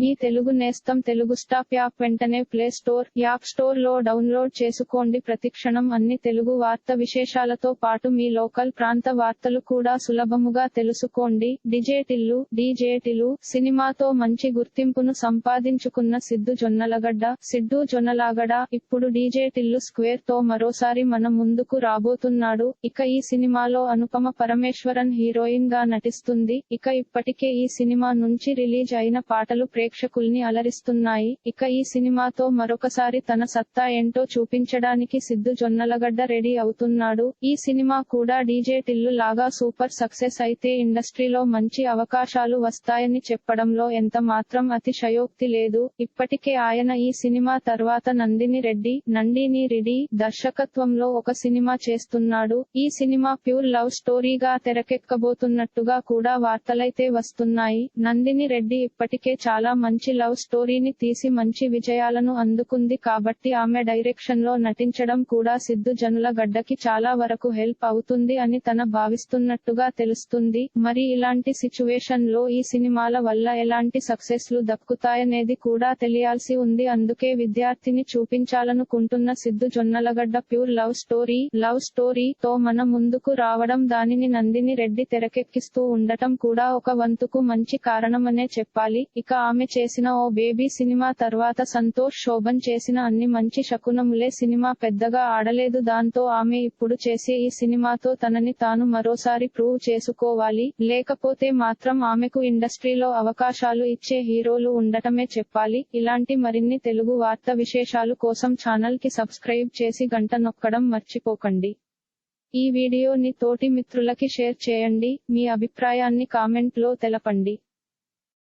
మీ తెలుగు నేస్తం Telugu stop app వెంటనే play store app స్టోర్లో డౌన్లోడ్ చేసుకోండి. ప్రతిక్షణం అన్ని తెలుగు వార్త విశేషాలతో పాటు మీ లోకల్ ప్రాంత వార్తలు కూడా సులభముగా తెలుసుకోండి. డిజేటిల్లు డీజేటిలు సినిమాతో మంచి గుర్తింపును సంపాదించుకున్న సిద్ధు జొన్నలగడ్డ. సిడ్డు జొన్నలాగడ ఇప్పుడు డీజేటిల్లు స్క్వేర్తో మరోసారి మన ముందుకు రాబోతున్నాడు. ఇక ఈ సినిమాలో అనుపమ పరమేశ్వరన్ హీరోయిన్గా నటిస్తుంది. ఇక ఇప్పటికే ఈ సినిమా నుంచి రిలీజ్ అయిన పాటలు ప్రేక్షకుల్ని అలరిస్తున్నాయి. ఇక ఈ సినిమాతో మరొకసారి తన సత్తా ఏంటో చూపించడానికి సిద్ధు జొన్నలగడ్డ రెడీ అవుతున్నాడు. ఈ సినిమా కూడా డీజే టిల్లు లాగా సూపర్ సక్సెస్ అయితే ఇండస్ట్రీలో మంచి అవకాశాలు వస్తాయని చెప్పడంలో ఎంత మాత్రం అతిశయోక్తి లేదు. ఇప్పటికే ఆయన ఈ సినిమా తర్వాత నందిని రెడ్డి నందిని రెడ్డి దర్శకత్వంలో ఒక సినిమా చేస్తున్నాడు. ఈ సినిమా ప్యూర్ లవ్ స్టోరీగా తెరకెక్కబోతున్నట్టుగా కూడా వార్తలైతే వస్తున్నాయి. నందిని రెడ్డి ఇప్పటికే చాలా మంచి లవ్ స్టోరీని తీసి మంచి విజయాలను అందుకుంది కాబట్టి ఆమె డైరెక్షన్లో నటించడం కూడా సిద్ధు జనుల గడ్డకి చాలా వరకు హెల్ప్ అవుతుంది అని తన భావిస్తున్నట్టుగా తెలుస్తుంది. మరి ఇలాంటి సిచ్యువేషన్లో ఈ సినిమాల వల్ల ఎలాంటి సక్సెస్లు దక్కుతాయనేది కూడా తెలియాల్సి ఉంది. అందుకే విద్యార్థిని చూపించాలనుకుంటున్న Siddhu Jonnalagadda pure love story love story తో మన ముందుకు రావడం దానిని నందిని రెడ్డి తెరకెక్కిస్తూ ఉండటం కూడా ఒక వంతుకు మంచి కారణమనే చెప్పాలి. ఇక ఆమె చేసిన ఓ బేబీ సినిమా తర్వాత సంతోష్ శోభన్ చేసిన అన్ని మంచి శకునములే సినిమా పెద్దగా ఆడలేదు. దాంతో ఆమె ఇప్పుడు చేసే ఈ సినిమాతో తనని తాను మరోసారి ప్రూవ్ చేసుకోవాలి. లేకపోతే మాత్రం ఆమెకు ఇండస్ట్రీలో అవకాశాలు ఇచ్చే హీరోలు ఉండటమే చెప్పాలి. ఇలాంటి మరిన్ని తెలుగు వార్త విశేషాలు కోసం ఛానల్కి సబ్స్క్రైబ్ చేసి గంట నొక్కడం మర్చిపోకండి. ఈ వీడియోని తోటి మిత్రులకి షేర్ చేయండి. మీ అభిప్రాయాన్ని కామెంట్లో తెలపండి.